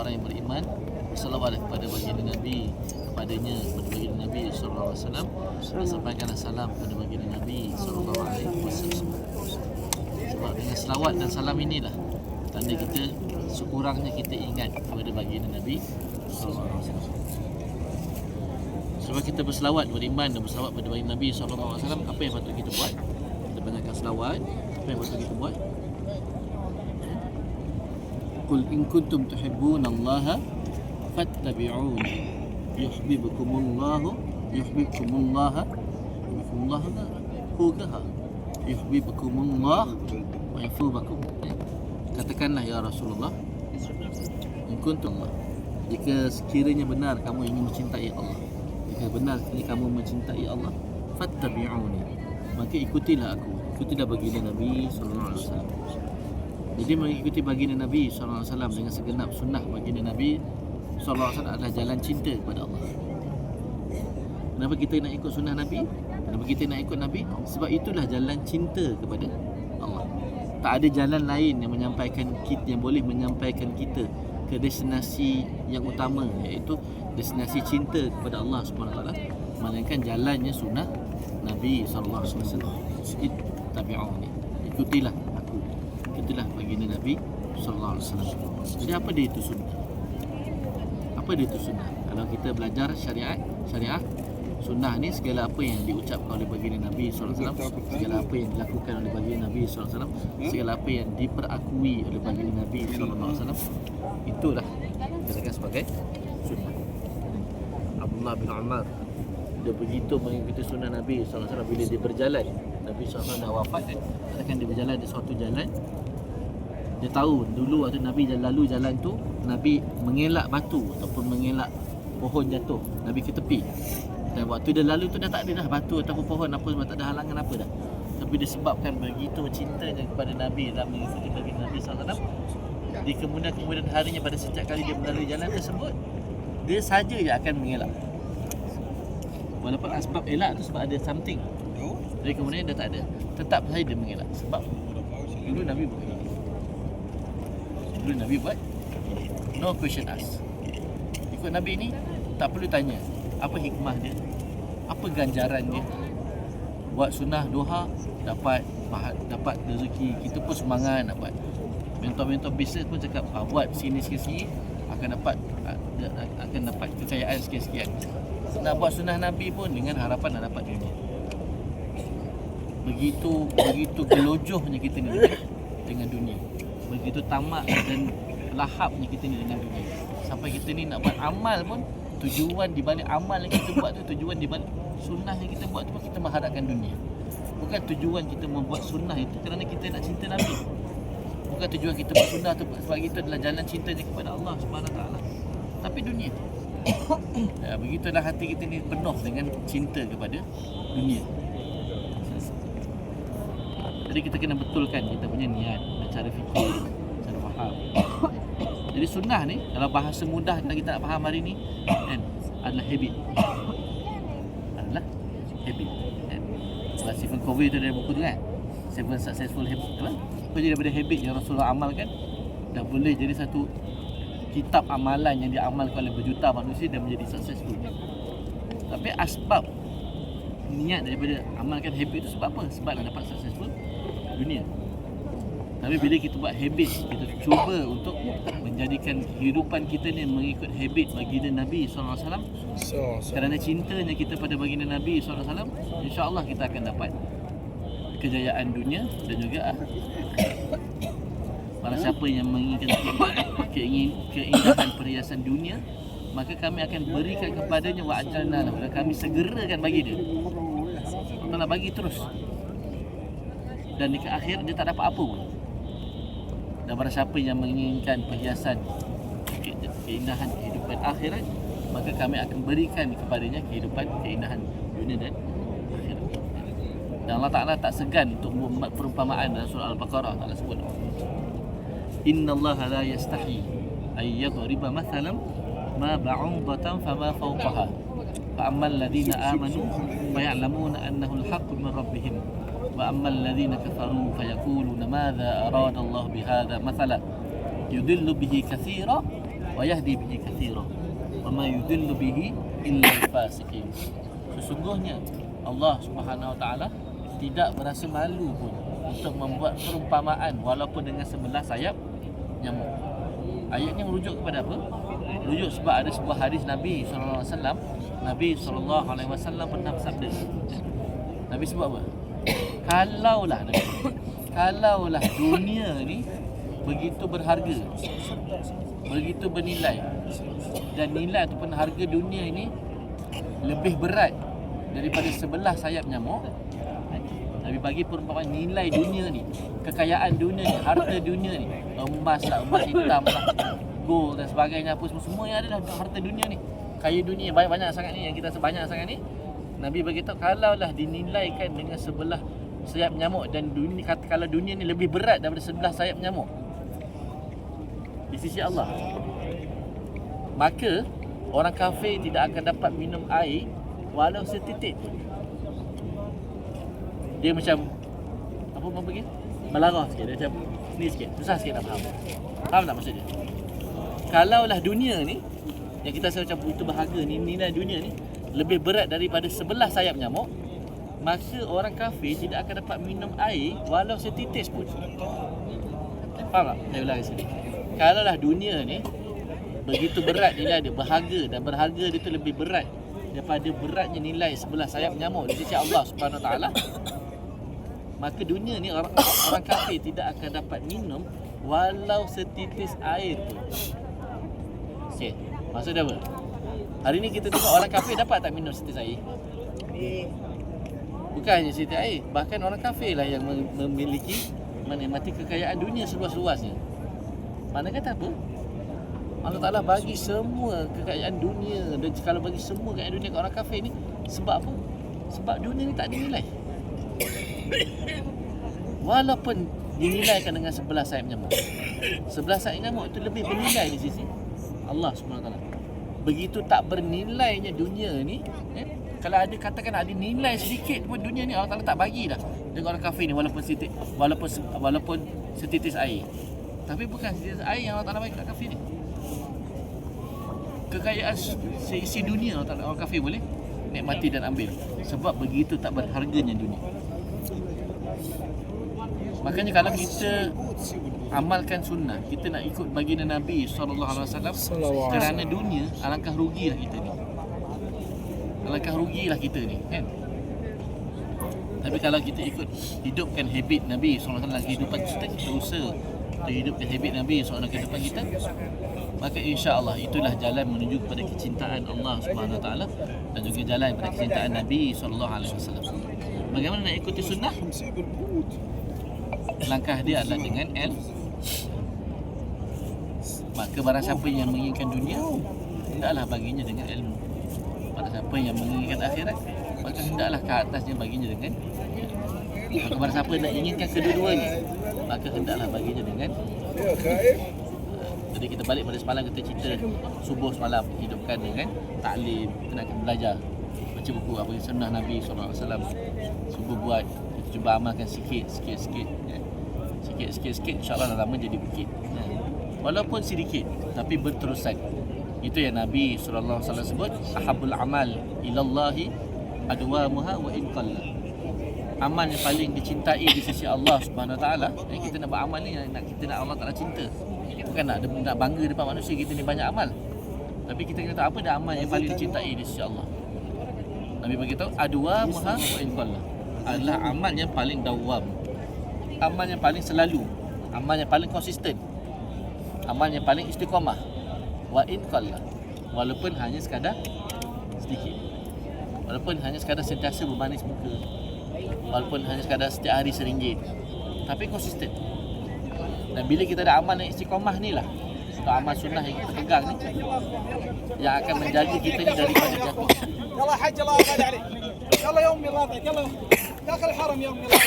orang-orang yang beriman bersalawat kepada baginda Nabi kepadanya kepada baginda Nabi wasallam dan sampaikanlah salam kepada baginda Nabi wasallam. Sebab dengan selawat dan salam inilah tanda kita sekurangnya kita ingat kepada baginda Nabi wasallam. Sebab kita berselawat beriman dan berselawat kepada baginda Nabi wasallam apa yang patut kita buat? Kita banyakkan selawat. Apa yang patut kita buat? Qul in kuntum tuhibbunallaha fattabi'uni yuhibbukumullahu yuhibbukumullah yuhibbukumullah hugaha yuhibbukumullah wa yafubakum katakanlah ya Rasulullah in kuntum Allah jika sekiranya benar kamu ingin mencintai Allah jika benar sekiranya kamu mencintai Allah fattabi'uni. Maka ikutilah aku. Ikutilah baginda Nabi sallallahu alaihi wasallam jadi mengikuti baginda Nabi wasallam dengan segenap sunnah baginda Nabi wasallam adalah jalan cinta kepada Allah. Kenapa kita nak ikut sunnah Nabi? Kenapa kita nak ikut Nabi? Sebab itulah jalan cinta kepada Allah. Tak ada jalan lain yang menyampaikan kita yang boleh menyampaikan kita ke destinasi yang utama iaitu destinasi cinta kepada Allah Taala melainkan jalannya sunnah Nabi sallallahu alaihi wasallam. Tabi'uni. Ikutilah Ikutilah baginda Nabi sallallahu alaihi wasallam. Jadi apa dia itu sunnah? Apa dia itu sunnah? Kalau kita belajar syariat, syariah Sunnah ni segala apa yang diucapkan oleh baginda Nabi SAW Segala apa yang dilakukan oleh baginda Nabi SAW Segala apa yang diperakui oleh baginda Nabi SAW Itulah dikatakan sebagai sunnah Abdullah bin Umar Dia begitu mengikuti sunnah Nabi SAW Bila dia berjalan Nabi SAW dah wafat kan Katakan dia berjalan di suatu jalan dia tahu dulu waktu Nabi jalan lalu jalan tu Nabi mengelak batu ataupun mengelak pohon jatuh. Nabi ke tepi. Dan waktu dia lalu tu dah tak ada dah batu ataupun pohon apa semua tak ada halangan apa dah. Tapi disebabkan begitu cintanya kepada Nabi dan mengikuti bagi Nabi SAW di kemudian kemudian harinya pada setiap kali dia melalui jalan tersebut dia saja je akan mengelak. Walaupun sebab elak tu sebab ada something. Jadi kemudian dia tak ada. Tetap saja dia mengelak. Sebab dulu Nabi buat dulu Nabi buat no question ask ikut Nabi ni tak perlu tanya apa hikmah dia? Apa ganjaran dia? Buat sunnah doha dapat dapat rezeki. Kita pun semangat nak buat. Mentor-mentor bisnes pun cakap ah, buat sini sini akan dapat akan dapat kekayaan sikit-sikit. Nak buat sunnah Nabi pun dengan harapan nak dapat dunia. Begitu begitu gelojohnya kita ni dengan dunia begitu tamak dan lahapnya kita ni dengan dunia. Sampai kita ni nak buat amal pun tujuan di balik amal yang kita buat tu tujuan di balik sunnah yang kita buat tu pun kita mengharapkan dunia. Bukan tujuan kita membuat sunnah itu kerana kita nak cinta Nabi. Bukan tujuan kita buat sunnah tu sebab itu adalah jalan cintanya kepada Allah taala. Tapi dunia ya, begitulah hati kita ni penuh dengan cinta kepada dunia jadi kita kena betulkan kita punya niat cara fikir cara faham jadi sunnah ni kalau bahasa mudah kalau kita nak faham hari ni kan adalah habit. Adalah habit. Kan? Sebab Stephen Covey tu ada buku tu kan. Seven Successful Habits apa? Apa jadi daripada habit yang Rasulullah amalkan dah boleh jadi satu kitab amalan yang diamalkan oleh berjuta manusia dan menjadi successful. Tapi asbab niat daripada amalkan habit tu sebab apa? Sebab nak dapat successful dunia. Tapi bila kita buat habit, kita cuba untuk menjadikan kehidupan kita ni mengikut habit baginda Nabi SAW Kerana cintanya kita pada baginda Nabi SAW InsyaAllah kita akan dapat kejayaan dunia dan juga Para siapa yang menginginkan keingin, keindahan perhiasan dunia Maka kami akan berikan kepadanya wa'ajalna Dan kami segerakan bagi dia. Allah bagi terus dan di akhir dia tak dapat apa pun. Dan para siapa yang menginginkan perhiasan keindahan kehidupan akhirat maka kami akan berikan kepadanya kehidupan keindahan dunia dan akhirat. Dan Allah Ta'ala tak segan untuk membuat perumpamaan dalam surah Al-Baqarah Allah sebut. Inna Allah la yastahi ay yadriba mathalan ma ba'udatan fama fawqaha. Fa ladina amanu fa ya'lamuna annahu al-haqqu min rabbihim وأما الذين كفروا فيقولون ماذا أراد الله بهذا مثلا يضل به كثيرا wa yahdi bihi katsira wa ma yudillu bihi illa al-fasiqin sesungguhnya Allah Subhanahu wa taala tidak berasa malu pun untuk membuat perumpamaan walaupun dengan sebelah sayap nyamuk ayatnya merujuk kepada apa merujuk sebab ada sebuah hadis Nabi sallallahu alaihi wasallam Nabi sallallahu alaihi wasallam pernah bersabda Nabi sebut apa Kalaulah kalaulah dunia ni begitu berharga begitu bernilai dan nilai ataupun harga dunia ini lebih berat daripada sebelah sayap nyamuk Nabi bagi perumpamaan nilai dunia ni kekayaan dunia ni harta dunia ni emas lah emas hitam lah gold dan sebagainya apa semua semua yang ada dalam harta dunia ni. Kaya dunia banyak-banyak sangat ni yang kita sebanyak sangat ni Nabi beritahu kalaulah dinilaikan dengan sebelah sayap nyamuk dan dunia kata kalau dunia ni lebih berat daripada sebelah sayap nyamuk. Di sisi Allah. Maka orang kafir tidak akan dapat minum air walau setitik. Pun dia macam apa apa begini melarang sikit. Dia macam ni sikit. Susah sikit nak faham. Faham tak maksud dia? Kalaulah dunia ni yang kita rasa macam itu berharga ni nilai dunia ni lebih berat daripada sebelah sayap nyamuk maka orang kafir tidak akan dapat minum air walau setitis pun faham tak saya ulang sini kalaulah dunia ni begitu berat nilai dia berharga dan berharga dia tu lebih berat daripada beratnya nilai sebelah sayap nyamuk di sisi Allah Subhanahu Taala maka dunia ni orang, orang kafir tidak akan dapat minum walau setitis air pun. Okey. Maksud dia apa? Hari ni kita tengok orang kafir dapat tak minum setitis air? Bukan hanya setitis air, bahkan orang kafir lah yang mem- memiliki menikmati kekayaan dunia seluas-luasnya. Mana kata apa? Allah Ta'ala bagi semua kekayaan dunia dan kalau bagi semua kekayaan dunia ke orang kafir ni sebab apa? Sebab dunia ni tak dinilai. Walaupun dinilaikan dengan sebelah sayap nyamuk. Sebelah sayap nyamuk itu lebih bernilai di sisi Allah SWT. Begitu tak bernilainya dunia ni, eh, kalau ada katakan ada nilai sedikit pun dunia ni Allah Taala tak bagi dah dengan orang kafir ni walaupun setitik walaupun walaupun setitis air. Tapi bukan setitis air yang Allah Taala bagi kat kafir ni. Kekayaan seisi dunia Allah Taala orang kafir boleh nikmati dan ambil sebab begitu tak berharganya dunia. Makanya kalau kita amalkan sunnah, kita nak ikut baginda Nabi sallallahu alaihi wasallam kerana dunia, alangkah rugilah kita ni. Alangkah rugilah kita ni, kan? Tapi kalau kita ikut hidupkan habit Nabi SAW dalam kehidupan kita, kita usaha untuk hidupkan habit Nabi SAW dalam kehidupan kita, maka insya-Allah itulah jalan menuju kepada kecintaan Allah Subhanahu Wa Taala dan juga jalan kepada kecintaan Nabi sallallahu alaihi wasallam. Bagaimana nak ikuti sunnah? Langkah dia adalah dengan L Maka barang siapa yang menginginkan dunia Hendaklah baginya dengan ilmu. Barang siapa yang menginginkan akhirat Maka hendaklah ke atasnya baginya dengan Maka barang siapa nak inginkan kedua-duanya Maka hendaklah baginya dengan Jadi kita balik pada semalam kita cerita Subuh semalam hidupkan dengan Taklim Kita nak belajar. Baca buku apa yang sunnah Nabi SAW Subuh buat Kita cuba amalkan sikit Sikit sikit ya. Sikit sikit sikit InsyaAllah lama jadi bukit ya. Walaupun sedikit Tapi berterusan Itu yang Nabi SAW sebut Ahabul amal ilallahi Adwamuha wa inqalla Amal yang paling dicintai di sisi Allah Subhanahu Wa Taala. Eh, kita nak buat amal ni nak kita nak Allah Taala cinta. Bukan nak nak bangga depan manusia kita ni banyak amal. Tapi kita kena tahu apa dah amal yang paling dicintai di sisi Allah. Nabi beritahu adwa muha wa inqalla. Adalah amal yang paling dawam Amal yang paling selalu. Amal yang paling konsisten. Amal yang paling istiqamah. Wa inqalla. Walaupun hanya sekadar sedikit. Walaupun hanya sekadar sentiasa bermanis muka. Walaupun hanya sekadar setiap hari seringgit. Tapi konsisten. Dan bila kita ada amal yang istiqamah ni lah. Untuk amal sunnah yang kita pegang ni. Yang akan menjaga kita ni daripada jatuh. يلا حج الله يبارك عليك يلا يا امي الله يبارك يلا يا اخي الحرم يا امي الله يبارك